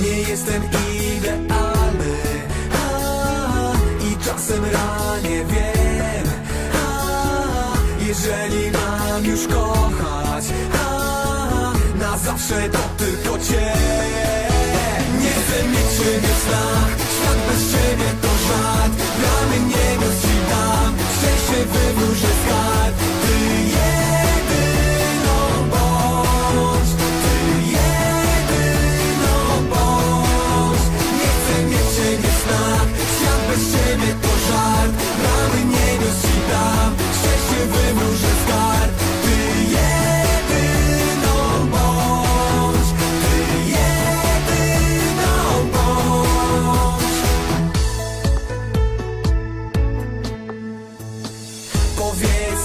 Nie jestem idealny. A, I czasem ranię wiem. A, Jeżeli mam już kochać. A, Na zawsze to tylko Cię. Nie chcę mieć Ciebie w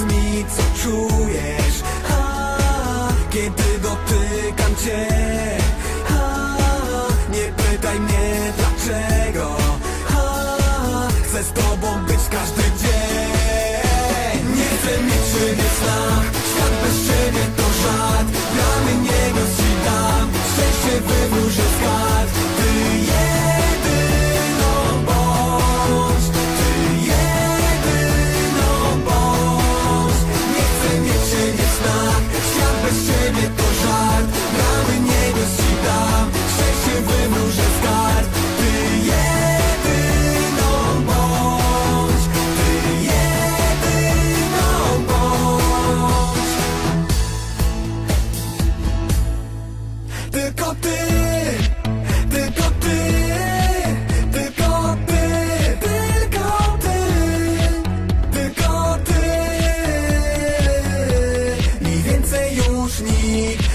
mi, co czujesz. A, Kiedy dotykam cię. A, Nie pytaj mnie dlaczego. A, Chcę z tobą być każdy dzień. Nie chcę mieć ciebie w snach Tylko ty, tylko ty, tylko ty, tylko ty, tylko ty. I więcej już nikt,